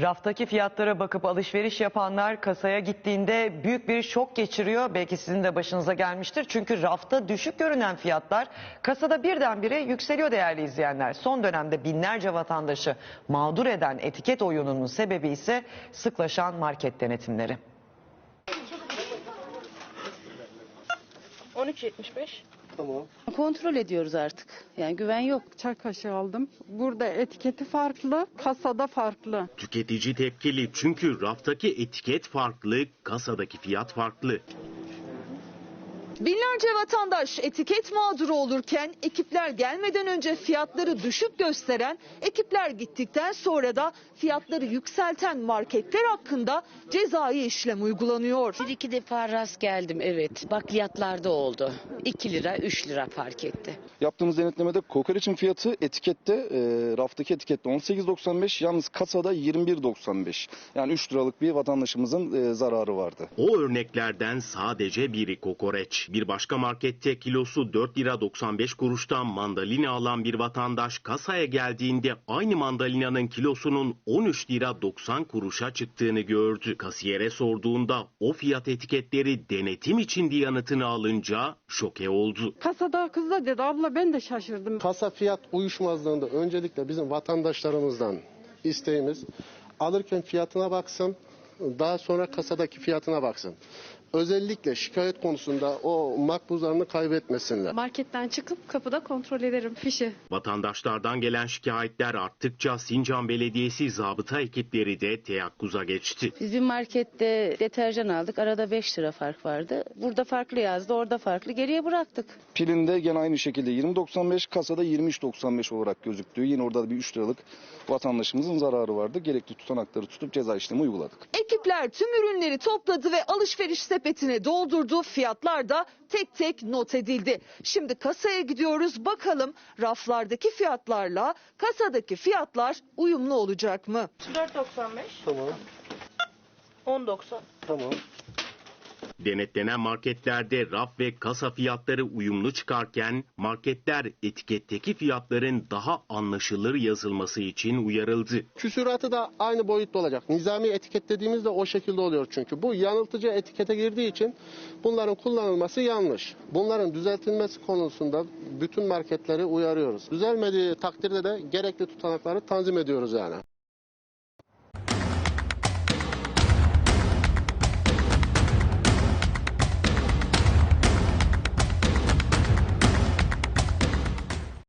Raftaki fiyatlara bakıp alışveriş yapanlar kasaya gittiğinde büyük bir şok geçiriyor. Belki sizin de başınıza gelmiştir. Çünkü rafta düşük görünen fiyatlar kasada birdenbire yükseliyor değerli izleyenler. Son dönemde binlerce vatandaşı mağdur eden etiket oyununun sebebi ise sıklaşan market denetimleri. 13.75. Kontrol ediyoruz artık. Yani güven yok. çay kaşığı aldım. Burada etiketi farklı, kasada farklı. Tüketici tepkili çünkü raftaki etiket farklı, kasadaki fiyat farklı. Binlerce vatandaş etiket mağduru olurken ekipler gelmeden önce fiyatları düşük gösteren, ekipler gittikten sonra da fiyatları yükselten marketler hakkında cezai işlem uygulanıyor. Bir iki defa rast geldim evet. Bakliyatlarda oldu. 2 lira 3 lira fark etti. Yaptığımız denetlemede kokoreçin fiyatı etikette, e, raftaki etikette 18.95 yalnız kasada 21.95. Yani 3 liralık bir vatandaşımızın e, zararı vardı. O örneklerden sadece biri kokoreç. Bir başka markette kilosu 4 lira 95 kuruştan mandalina alan bir vatandaş kasaya geldiğinde aynı mandalinanın kilosunun 13 lira 90 kuruşa çıktığını gördü. Kasiyere sorduğunda o fiyat etiketleri denetim için diye yanıtını alınca şoke oldu. Kasada kız da dedi abla ben de şaşırdım. Kasa fiyat uyuşmazlığında öncelikle bizim vatandaşlarımızdan isteğimiz alırken fiyatına baksın, daha sonra kasadaki fiyatına baksın. Özellikle şikayet konusunda o makbuzlarını kaybetmesinler. Marketten çıkıp kapıda kontrol ederim fişi. Vatandaşlardan gelen şikayetler arttıkça Sincan Belediyesi zabıta ekipleri de teyakkuza geçti. Biz bir markette deterjan aldık. Arada 5 lira fark vardı. Burada farklı yazdı, orada farklı. Geriye bıraktık. Pilinde gene aynı şekilde 20.95 kasada 23.95 olarak gözüktü. Yine orada da bir 3 liralık vatandaşımızın zararı vardı. Gerekli tutanakları tutup ceza işlemi uyguladık. Ekipler tüm ürünleri topladı ve alışveriş sepetine doldurdu. Fiyatlar da tek tek not edildi. Şimdi kasaya gidiyoruz. Bakalım raflardaki fiyatlarla kasadaki fiyatlar uyumlu olacak mı? 4.95. Tamam, 10.90. tamam. Denetlenen marketlerde raf ve kasa fiyatları uyumlu çıkarken marketler etiketteki fiyatların daha anlaşılır yazılması için uyarıldı. Küsuratı da aynı boyutta olacak. Nizami etiket dediğimizde o şekilde oluyor çünkü. Bu yanıltıcı etikete girdiği için bunların kullanılması yanlış. Bunların düzeltilmesi konusunda bütün marketleri uyarıyoruz. Düzelmediği takdirde de gerekli tutanakları tanzim ediyoruz yani.